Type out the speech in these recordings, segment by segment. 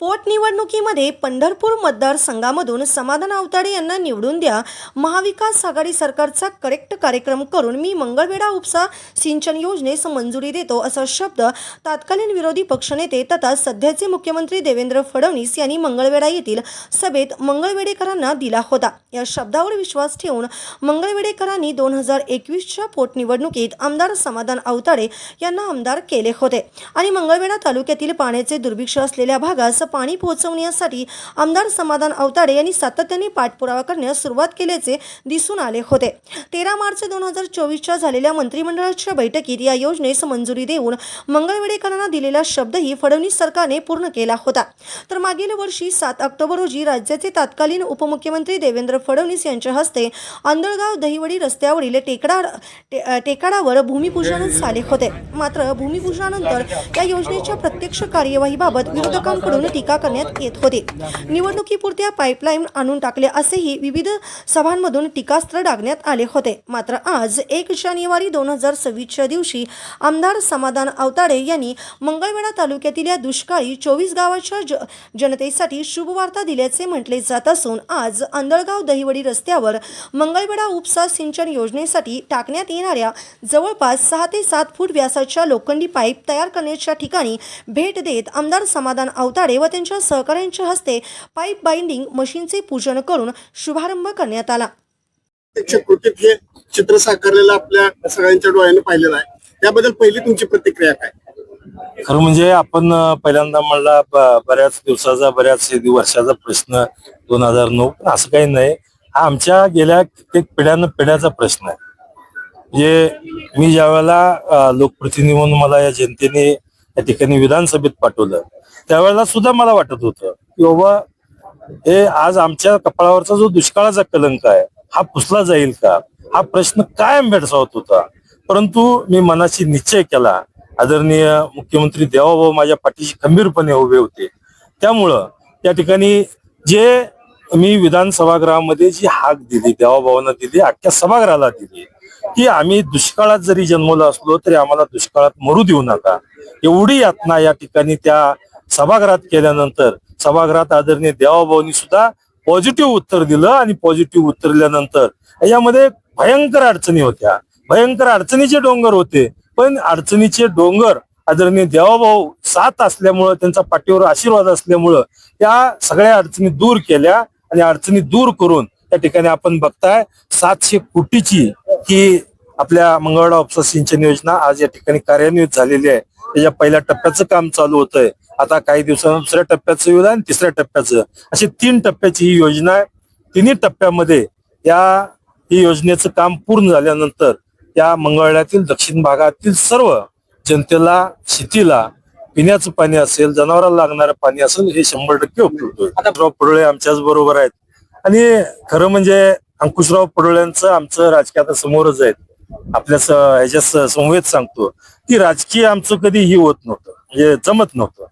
पोटनिवडणुकीमध्ये पंढरपूर मतदारसंघामधून समाधान अवताडे यांना निवडून द्या. महाविकास आघाडी सरकारचा करेक्ट कार्यक्रम करून मी मंगळवेढा उपसा सिंचन योजनेस मंजुरी देतो असा शब्द तत्कालीन विरोधी पक्षनेते तथा सध्याचे मुख्यमंत्री देवेंद्र फडणवीस यांनी मंगळवेढा येथील सभेत मंगळवेडेकरांना दिला होता. या शब्दावर विश्वास ठेवून मंगळवेडेकरांनी दोन हजार एकवीसच्या पोटनिवडणुकीत आमदार समाधान अवताडे यांना आमदार केले होते. आणि मंगळवेढा तालुक्यातील पाण्याचे दुर्भिक्ष असलेल्या भागास पाणी पोहोचवण्यासाठी आमदार समाधान अवताडे यांनी सातत्याने पाठपुरावा करण्यास सुरुवात केल्याचे दिसून आले होते. तेरा मार्च दोन हजार चोवीसच्या झालेल्या मंत्रिमंडळाच्या बैठकीत या योजनेस मंजुरी देऊन मंगळवेडेकरांना दिलेला शब्दही फडणवीस सरकारने पूर्ण केला होता. तर मागील वर्षी सात ऑक्टोबर रोजी राज्याचे तत्कालीन उपमुख्यमंत्री देवेंद्र फडणवीस यांच्या हस्ते आंधळगाव दहिवडी रस्त्यावरील टेकडा टे- टेकाडावर भूमिपूजन झाले होते. मात्र भूमिपूजनानंतर या योजनेच्या प्रत्यक्ष कार्यवाहीबाबत विरोधकांकडून टीका करण्यात येत होती. निवडणुकीपुरत्या पाईपलाईन आणून टाकले असेही विविध सभांमधून टीकास्त्र डागण्यात आले होते. मात्र आज एक जानेवारी दोन हजार सव्वीसच्या दिवशी आमदार समाधान अवताडे यांनी मंगळवेढा तालुक्यातील या दुष्काळी चोवीस गावाच्या ज जनतेसाठी शुभवार्ता दिल्याचे म्हटले जात असून आज आंधळगाव दहिवडी रस्त्यावर मंगळवेढा उपसा सिंचन योजनेसाठी टाकण्यात येणाऱ्या जवळपास सहा ते सात फूट व्यासाच्या लोखंडी पाईप तयार करण्याच्या ठिकाणी भेट देत आमदार समाधान अवताडे व त्यांच्या सहकाऱ्यांच्या हस्ते पाईप बाइंडिंग मशीनचे पूजन करून शुभारंभ करण्यात आला. कृतीत हे चित्र साकारलेलं आपल्या सगळ्यांच्या डोळ्याने पाहिलेलं आहे. त्याबद्दल पहिली तुमची प्रतिक्रिया काय? खरं म्हणजे आपण पहिल्यांदा म्हणला बऱ्याच दिवसाचा बऱ्याच वर्षाचा प्रश्न दोन हजार नऊ पण असं काही नाही. हा आमच्या गेल्या कित्येक पिढ्यानं पिढ्याचा प्रश्न आहे. म्हणजे मी ज्या वेळेला लोकप्रतिनिधी म्हणून मला या जनतेने या ठिकाणी विधानसभेत पाठवलं त्यावेळेला सुद्धा मला वाटत होतं की बाबा हे आज आमच्या कपाळावरचा जो दुष्काळाचा कलंक आहे हा पुसला जाईल का? हा प्रश्न कायम भेडसावत होता. परंतु मी मनाशी निश्चय केला. आदरणीय मुख्यमंत्री देवाभाऊ माझ्या पाठीशी खंबीरपणे उभे होते. त्यामुळं त्या ठिकाणी जे मी विधान सभागृहामध्ये जी हाक दिली देवाभावानं दिली अख्ख्या सभागृहाला दिली की आम्ही दुष्काळात जरी जन्मलो असलो तरी आम्हाला दुष्काळात मरू देऊ नका. एवढी यातना या ठिकाणी त्या सभागृहात केल्यानंतर सभागृहात आदरणीय देवाभाऊनी सुद्धा पॉझिटिव्ह उत्तर दिलं आणि पॉझिटिव्ह उत्तर दिल्यानंतर यामध्ये भयंकर अडचणी होत्या. भयंकर अडचणीचे डोंगर होते. पण अडचणीचे डोंगर आदरणीय देवाभाऊ साथ असल्यामुळं त्यांचा पाठीवर आशीर्वाद असल्यामुळं या सगळ्या अडचणी दूर केल्या आणि अडचणी दूर करून त्या ठिकाणी आपण बघताय सातशे कोटीची ही आपल्या मंगळवाडा उपसा सिंचन योजना आज या ठिकाणी कार्यान्वित झालेली आहे. त्याच्या पहिल्या टप्प्याचं काम चालू होतंय. आता काही दिवसांना दुसऱ्या टप्प्याचं येईल आणि तिसऱ्या टप्प्याचं. अशी तीन टप्प्याची ही योजना आहे. तिन्ही टप्प्यामध्ये या ही योजनेचं काम पूर्ण झाल्यानंतर या मंगळवाड्यातील दक्षिण भागातील सर्व जनतेला शेतीला पिण्याचं पाणी असेल जनावरांना लागणारं पाणी असेल हे शंभर टक्के उपलब्ध होईल. आता पडोळे आमच्याच बरोबर आहेत. आणि खरं म्हणजे अंकुशराव पडोळ्यांचं आमचं राजकीय समोरच आहेत. आपल्या ह्याच्या स- संवेद सांगतो. की राजकीय आमचं कधी ही होत नव्हतं. म्हणजे जमत नव्हतं.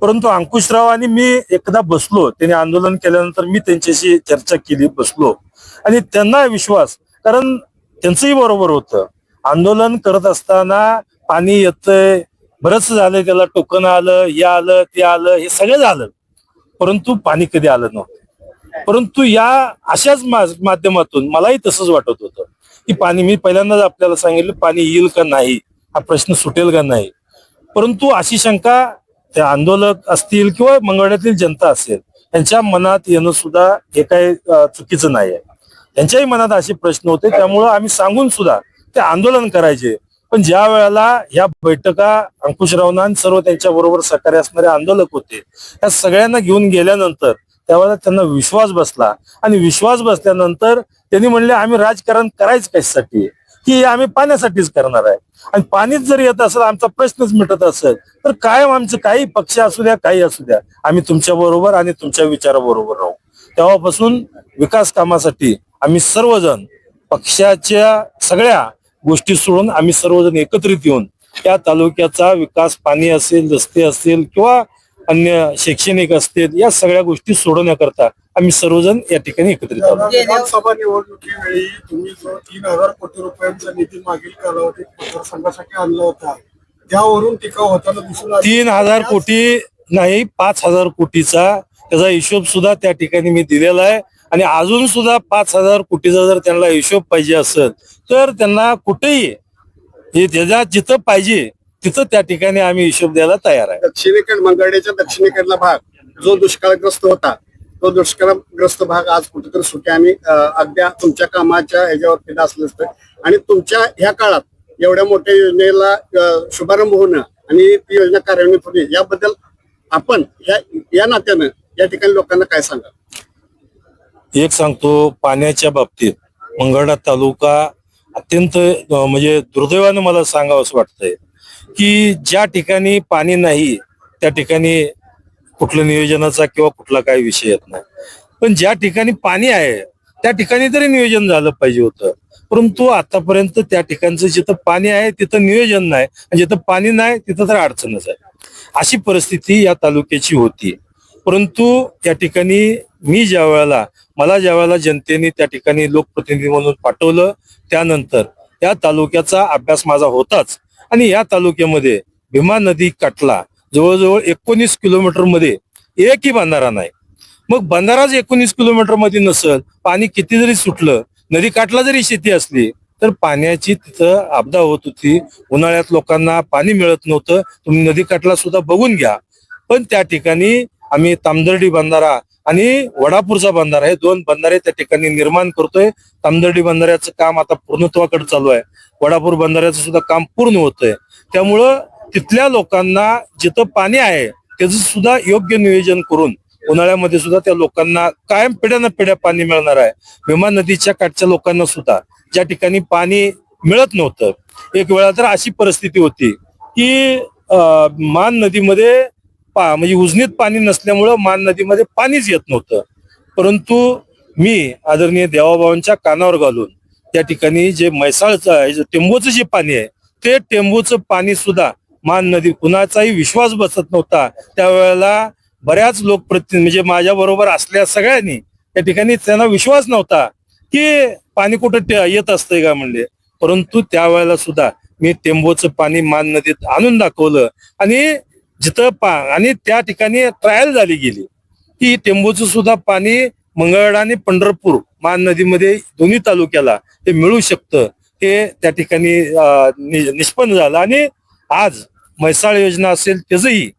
परंतु अंकुशराव आणि मी एकदा बसलो त्यांनी आंदोलन केल्यानंतर मी त्यांच्याशी चर्चा केली बसलो. आणि त्यांना विश्वास कारण त्यांचंही बरोबर होतं. आंदोलन करत असताना पाणी येतंय बरंच झालं त्याला टोकन आलं हे आलं ते आलं हे सगळं झालं. परंतु पाणी कधी आलं नव्हतं. परंतु या अशाच माध्यमातून मलाही तसंच वाटत होतं की पाणी मी पहिल्यांदाच आपल्याला सांगितलं पाणी येईल का नाही? हा प्रश्न सुटेल का नाही? परंतु अशी शंका ते आंदोलक असतील किंवा मंगळ्यातील जनता असेल त्यांच्या मनात येणं सुद्धा हे काही चुकीचं नाही आहे त्यांच्याही मनात असे प्रश्न होते त्यामुळं आम्ही सांगून सुद्धा ते आंदोलन करायचे. पण ज्या वेळेला या बैठका अंकुशरावना सर्व त्यांच्या बरोबर सहकार्य असणारे आंदोलक होते या सगळ्यांना घेऊन गेल्यानंतर त्यावेळेला त्यांना विश्वास बसला. आणि विश्वास बसल्यानंतर त्यांनी म्हणले आम्ही राजकारण करायचं कशासाठी? की आम्ही पाण्यासाठीच करणार आहे. आणि पाणीच जर येत असेल आमचा प्रश्नच मिटत असेल तर कायम आमचे काही पक्ष असू द्या काही असू द्या आम्ही तुमच्या बरोबर आणि तुमच्या विचाराबरोबर राहू. तेव्हापासून विकास कामासाठी आम्ही सर्वजण पक्षाच्या सगळ्या गोष्टी सोडून आम्ही सर्वजण एकत्रित येऊन त्या तालुक्याचा विकास पाणी असेल रस्ते असतील किंवा अन्य शैक्षणिक असतील या सगळ्या गोष्टी सोडवण्याकरता आम्ही सर्वजण या ठिकाणी एकत्रित आहोत. विधानसभा निवडणुकीवेळी तुम्ही जो तीन हजार कोटी रुपयांचा निधी मागील कालावधीत मतदारसंघासाठी आणला होता त्यावरून टीका होताना दिसून आली. तीन हजार कोटी नाही पाच हजार कोटीचा त्याचा हिशोब सुद्धा त्या ठिकाणी मी दिलेला आहे. आणि अजून सुद्धा पाच हजार कोटीचा जर त्यांना हिशोब पाहिजे असेल तर त्यांना कुठेही हे त्याच्या जिथं पाहिजे तिथं त्या ठिकाणी आम्ही हिशोब द्यायला तयार आहे. दक्षिणेकडे मंगळवेढ्याच्या दक्षिणेकडला भाग जो दुष्काळग्रस्त होता तो दुष्काळग्रस्त भाग आज कुठेतरी सुट्याने अगदी तुमच्या कामाच्या ह्याच्यावरती डासलं असतं आणि तुमच्या ह्या काळात एवढ्या मोठ्या योजनेला शुभारंभ होणं आणि ती योजना कार्यान्वित होणे याबद्दल आपण ह्या या नात्यानं या ठिकाणी लोकांना काय सांगा एक सांगतो पाण्याच्या बाबतीत मंगळा तालुका अत्यंत म्हणजे दुर्दैवानं मला सांगावं असं वाटतंय. की ज्या ठिकाणी पाणी नाही त्या ठिकाणी कुठलं नियोजनाचा किंवा कुठला काही विषय येत नाही. पण ज्या ठिकाणी पाणी आहे त्या ठिकाणी तरी नियोजन झालं पाहिजे होतं. परंतु आतापर्यंत त्या ठिकाणचं जिथं पाणी आहे तिथं नियोजन नाही. आणि जिथं पाणी नाही तिथं तर अडचणच आहे. अशी परिस्थिती या तालुक्याची होती. परंतु त्या ठिकाणी मी ज्या वेळेला मला ज्या वेळेला जनतेने त्या ठिकाणी लोकप्रतिनिधी म्हणून पाठवलं त्यानंतर त्या तालुक्याचा अभ्यास माझा होताच. आणि या तालुक्यामध्ये भीमा नदी काठला जवळजवळ एकोणीस किलोमीटरमध्ये एकही बंधारा नाही. मग बंधाराच एकोणीस किलोमीटरमध्ये नसल पाणी किती जरी सुटलं नदी काठला जरी शेती असली तर पाण्याची तिथं आपदा होत होती. उन्हाळ्यात लोकांना पाणी मिळत नव्हतं. तुम्ही नदी काठला सुद्धा बघून घ्या. पण त्या ठिकाणी आम्ही तामदर्डी बंधारा आणि वडापूरचा बंधारा हे दोन बंधारे त्या ठिकाणी निर्माण करतोय. तामदर्डी बंधाऱ्याचं काम आता पूर्णत्वाकडे चालू आहे. वडापूर बंधाऱ्याचं सुद्धा काम पूर्ण होतंय. त्यामुळं तिथल्या लोकांना जिथं पाणी आहे त्याचं सुद्धा योग्य नियोजन करून उन्हाळ्यामध्ये सुद्धा त्या लोकांना कायम पिढ्यानं पिढ्या पाणी मिळणार आहे. भीमा नदीच्या काठच्या लोकांना सुद्धा ज्या ठिकाणी पाणी मिळत नव्हतं. एक वेळा तर अशी परिस्थिती होती की मान नदीमध्ये पा म्हणजे उजनीत पाणी नसल्यामुळं मान नदीमध्ये पाणीच येत नव्हतं. परंतु मी आदरणीय देवाबाबांच्या कानावर घालून त्या ठिकाणी जे म्हैसाळचं आहे जे टेंबूचं जे पाणी आहे ते टेंबूचं पाणी सुद्धा मान नदी कुणाचाही विश्वास बसत नव्हता. त्यावेळेला बऱ्याच लोकप्रतिनिधी म्हणजे माझ्या बरोबर असल्या सगळ्यांनी त्या ठिकाणी त्यांना विश्वास नव्हता की पाणी कुठं येत असतंय का म्हणले. परंतु त्यावेळेला सुद्धा मी टेंबूचं पाणी मान नदीत आणून दाखवलं. आणि जिथं पा आणि त्या ठिकाणी ट्रायल झाली गेली. की टेंबूचं सुद्धा पाणी मंगळवेढा आणि पंढरपूर मान नदीमध्ये दोन्ही तालुक्याला ते मिळू शकतं. हे त्या ठिकाणी निष्पन्न झालं. आणि आज म्हैसाळ योजना असेल त्याचंही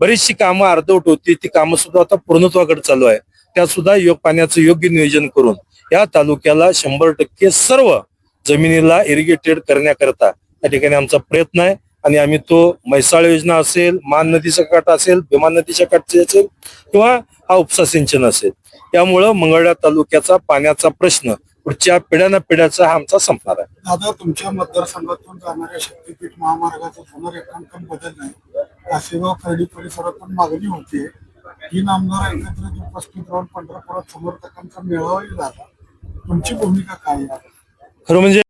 बरीचशी कामं अर्धवट होती. ती कामं सुद्धा आता पूर्णत्वाकडे चालू आहे. त्या सुद्धा योग पाण्याचं योग्य नियोजन करून या तालुक्याला शंभर टक्के सर्व जमिनीला इरिगेटेड करण्याकरता या ठिकाणी आमचा प्रयत्न आहे. आणि आम्ही तो म्हैसाळ योजना असेल मान नदीचा काठ असेल भीमा नदीच्या काठचे असेल किंवा हा उपसा सिंचन असेल. त्यामुळं मंगळवेढा तालुक्याचा पाण्याचा प्रश्न पुढच्या पिढ्याना पिढ्याचा हा आमचा संपणार आहे. दादा तुमच्या मतदारसंघातून जाणाऱ्या शक्तीपीठ महामार्गाचं पुनरेखांकन बदललंय. कासेगाव खर्डी परिसरात पण मागणी होती तीन आमदार एकत्रित उपस्थित राहून पंढरपुरात समर्थकांचा मेळावाही झाला. तुमची भूमिका काय खरं म्हणजे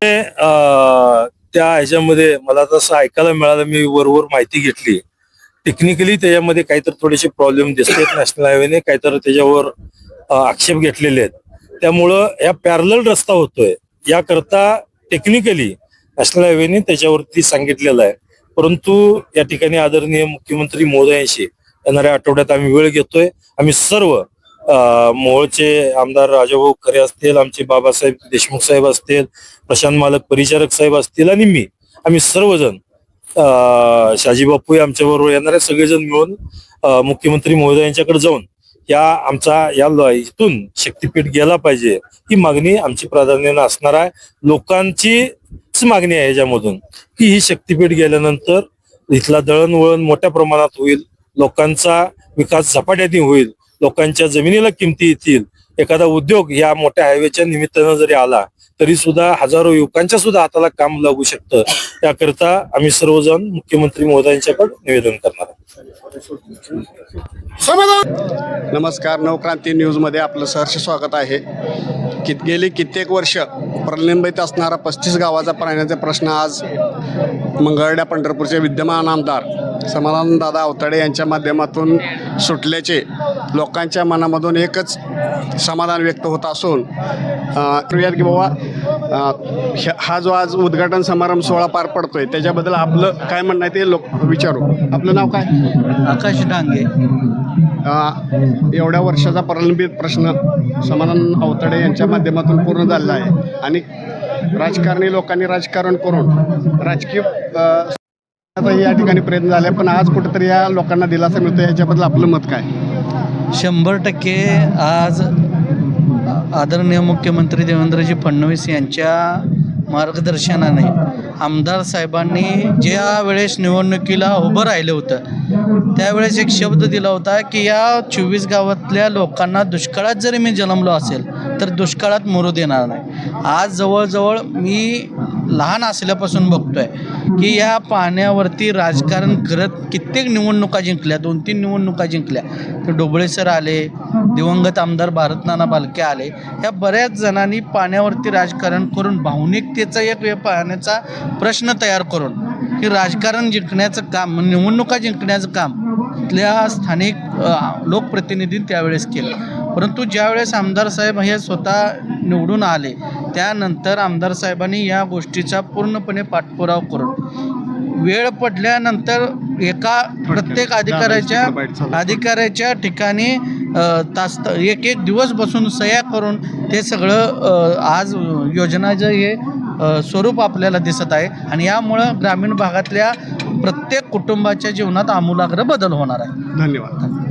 त्या ह्याच्यामध्ये मला तसं ऐकायला मिळालं मी वरवर माहिती घेतली. टेक्निकली त्याच्यामध्ये काहीतरी थोडेसे प्रॉब्लेम दिसतात नॅशनल हायवेने काहीतरी त्याच्यावर आक्षेप घेतलेले आहेत. त्यामुळं या पॅरल रस्ता होतोय. याकरता टेक्निकली नॅशनल हायवेने त्याच्यावरती सांगितलेलं आहे. परंतु या ठिकाणी आदरणीय मुख्यमंत्री मोदयांशी येणाऱ्या आठवड्यात आम्ही वेळ घेतोय. आम्ही सर्व मोहोळचे आमदार राजाभाऊ खरे असतील आमचे बाबासाहेब देशमुख साहेब असतील प्रशांत मालक परिचारक साहेब असतील आणि मी. आम्ही सर्वजण शाजी बापू आमच्या बरोबर येणारे सगळेजण मिळून मुख्यमंत्री मुख्यमंत्री महोदयांच्याकडे जाऊन या आमचा या इथून शक्तीपीठ गेला पाहिजे ही मागणी आमची प्राधान्यानं असणार आहे. लोकांचीच मागणी आहे याच्यामधून की ही शक्तीपीठ गेल्यानंतर इथला दळणवळण मोठ्या प्रमाणात होईल लोकांचा विकास झपाट्याने होईल लोकांच्या जमिनीला किमती येतील. एखादा उद्योग या मोठ्या हायवेच्या निमित्तानं जरी आला तरी सुद्धा हजारो युवकांच्या सुद्धा हाताला काम लागू शकतं. त्याकरता आम्ही सर्वजण मुख्यमंत्री महोदयांच्याकडे निवेदन करणार आहोत. नमस्कार नवक्रांती न्यूजमध्ये आपलं सहर्ष स्वागत आहे. कि गेली कित्येक वर्ष प्रलंबित असणारा पस्तीस गावाचा पाण्याचा प्रश्न आज मंगळड्या पंढरपूरचे विद्यमान आमदार समाधान दादा अवताडे यांच्या माध्यमातून सुटल्याचे लोकांच्या मनामधून एकच समाधान व्यक्त होत असून करूयात की बाबा हा जो आज उद्घाटन समारंभ सोहळा पार पडतोय त्याच्याबद्दल आपलं काय म्हणणं आहे ते लोक विचारू. आपलं नाव काय? आकाश डांगे. एवढ्या वर्षाचा प्रलंबित प्रश्न समाधान अवतडे यांच्या माध्यमातून पूर्ण झालेला आहे. आणि राजकारणी लोकांनी राजकारण करून राजकीय या ठिकाणी प्रयत्न झाले पण आज कुठेतरी या लोकांना दिलासा मिळतो याच्याबद्दल आपलं मत काय? शंभर टक्के आज आदरणीय मुख्यमंत्री देवेंद्रजी फडणवीस यांच्या मार्गदर्शनाने आमदार साहेबांनी ज्या वेळेस निवडणुकीला उभं राहिलं होतं त्यावेळेस एक शब्द दिला होता की या चोवीस गावातल्या लोकांना दुष्काळात जरी मी जन्मलो असेल तर दुष्काळात मरू देणार नाही. आज जवळजवळ मी लहान असल्यापासून बघतोय की या पाण्यावरती राजकारण करत कित्येक निवडणुका जिंकल्या दोन तीन निवडणुका जिंकल्या. तर डोबळे सर आले दिवंगत आमदार भारतनाना बालके आले. या बऱ्याच जणांनी पाण्यावरती राजकारण करून भावनिकतेचा एक वे- पाण्याचा प्रश्न तयार करून की राजकारण जिंकण्याचं काम निवडणुका जिंकण्याचं काम इथल्या स्थानिक लोकप्रतिनिधी लोकप्रतिनिधींनी त्यावेळेस केलं. परंतु ज्यावेळेस आमदार साहेब हे स्वतः निवडून आले त्यानंतर आमदार साहेबांनी या गोष्टीचा पूर्णपणे पाठपुरावा करून वेळ पडल्यानंतर एका प्रत्येक अधिकाऱ्याच्या अधिकाऱ्याच्या ठिकाणी तास एक एक दिवस बसून सह्या करून ते सगळं आज योजनाचं हे स्वरूप आपल्याला दिसत आहे आणि यामुळं ग्रामीण भागातल्या प्रत्येक कुटुंबाच्या जीवनात आमूलाग्र बदल होणार आहे. धन्यवाद.